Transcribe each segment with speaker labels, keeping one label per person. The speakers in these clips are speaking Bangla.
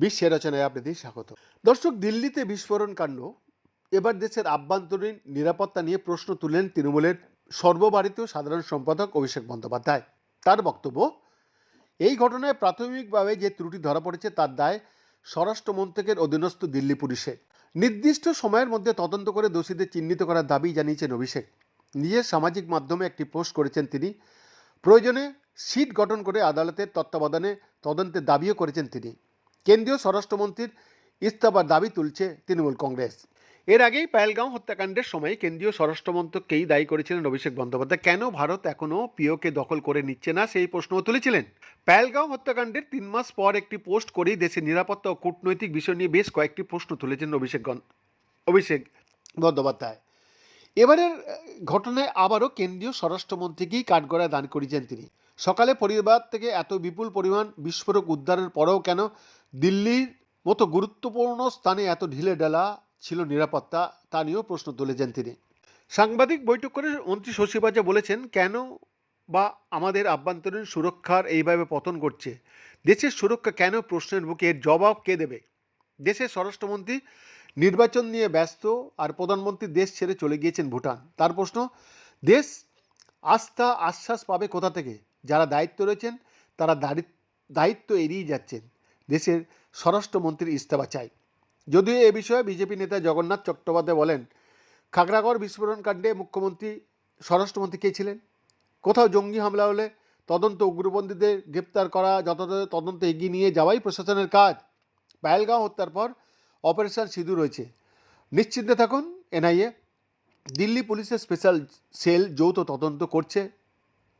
Speaker 1: বিশ্বের রচনায় আপনাদের স্বাগত। দর্শক, দিল্লিতে বিস্ফোরণ কাণ্ড। এবার দেশের আভ্যন্তরীণ নিরাপত্তা নিয়ে প্রশ্ন তুললেন তৃণমূলের সর্বভারতীয় সাধারণ সম্পাদক অভিষেক বন্দ্যোপাধ্যায়। তার বক্তব্য, এই ঘটনায় প্রাথমিকভাবে যে ত্রুটি ধরা পড়েছে তার দায় স্বরাষ্ট্র মন্ত্রকের অধীনস্থ দিল্লি পুলিশের নির্দিষ্ট সময়ের মধ্যে তদন্ত করে দোষীদের চিহ্নিত করার দাবি জানিয়েছেন অভিষেক। নিজের সামাজিক মাধ্যমে একটি পোস্ট করেছেন তিনি। প্রয়োজনে সিট গঠন করে আদালতের তত্ত্বাবধানে তদন্তের দাবিও করেছেন তিনি। কেন্দ্রীয় স্বরাষ্ট্রমন্ত্রীর ইস্তফার দাবি তুলছে তৃণমূল কংগ্রেস। এর আগেই পায়েলগাঁও হত্যাকাণ্ডের সময় কেন্দ্রীয় স্বরাষ্ট্রমন্ত্রককেই দায়ী করেছিলেন অভিষেক বন্দ্যোপাধ্যায়। কেন ভারত এখনও পিওকে দখল করে নিচ্ছে না সেই প্রশ্নও তুলেছিলেন। পায়েলগাঁও হত্যাকাণ্ডের তিন মাস পর একটি পোস্ট করেই দেশের নিরাপত্তা ও কূটনৈতিক বিষয় নিয়ে বেশ কয়েকটি প্রশ্ন তুলেছেন অভিষেক অভিষেক বন্দ্যোপাধ্যায়। এবারের ঘটনায় আবারও কেন্দ্রীয় স্বরাষ্ট্রমন্ত্রীকেই কাঠগড়ায় দান করেছেন তিনি। সকালে পরিবার থেকে এত বিপুল পরিমাণ বিস্ফোরক উদ্ধারের পরেও কেন দিল্লির মতো গুরুত্বপূর্ণ স্থানে এত ঢিলে ঢালা ছিল নিরাপত্তা, তা নিয়েও প্রশ্ন তুলেছেন তিনি। সাংবাদিক বৈঠক করে মন্ত্রী শশীবাজা বলেছেন, কেন বা আমাদের আভ্যন্তরীণ সুরক্ষার এইভাবে পতন করছে দেশের সুরক্ষা কেন প্রশ্নের বুকে এর জবাব কে দেবে? দেশের স্বরাষ্ট্রমন্ত্রী নির্বাচন নিয়ে ব্যস্ত আর প্রধানমন্ত্রী দেশ ছেড়ে চলে গিয়েছেন ভুটান। তার প্রশ্ন, দেশ আস্থা, আশ্বাস পাবে কোথা থেকে? যারা দায়িত্ব রয়েছেন, তারা দায়িত্ব এড়িয়ে যাচ্ছেন। দেশের স্বরাষ্ট্রমন্ত্রীর ইস্তফা চাই। যদিও এ বিষয়ে বিজেপি নেতা জগন্নাথ চট্টোপাধ্যায় বলেন, খাগড়াগড় বিস্ফোরণ কাণ্ডে মুখ্যমন্ত্রী, স্বরাষ্ট্রমন্ত্রী কে ছিলেন? কোথাও জঙ্গি হামলা হলে তদন্ত উগ্রপন্থীদের গ্রেপ্তার করা, যথাযথ তদন্ত এগিয়ে নিয়ে যাওয়াই প্রশাসনের কাজ। পায়েলগাঁও হত্যার পর অপারেশন সিঁদু রয়েছে। নিশ্চিন্তে থাকুন, এনআইএ। দিল্লি পুলিশের স্পেশাল সেল যৌথ তদন্ত করছে।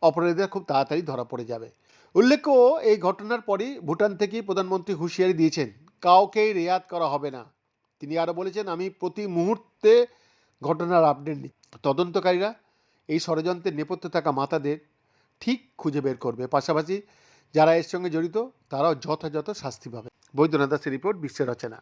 Speaker 1: অপরাধীরা খুব তাড়াতাড়ি ধরা পড়ে যাবে। উল্লেখ্য, এই ঘটনার পরই ভুটান থেকে প্রধানমন্ত্রী হুঁশিয়ারি দিয়েছেন, কাউকেই রেয়াত করা হবে না। তিনি আরও বলেছেন, আমি প্রতি মুহূর্তে ঘটনার আপডেট নিই তদন্তকারীরা এই ষড়যন্ত্রের নেপথ্যে থাকা মাতাদের ঠিক খুঁজে বের করবে। পাশাপাশি যারা এর সঙ্গে জড়িত, তারাও যথাযথ শাস্তি পাবে। বৈদ্যনাথ দাসের রিপোর্ট, বিশ্বের রচনা।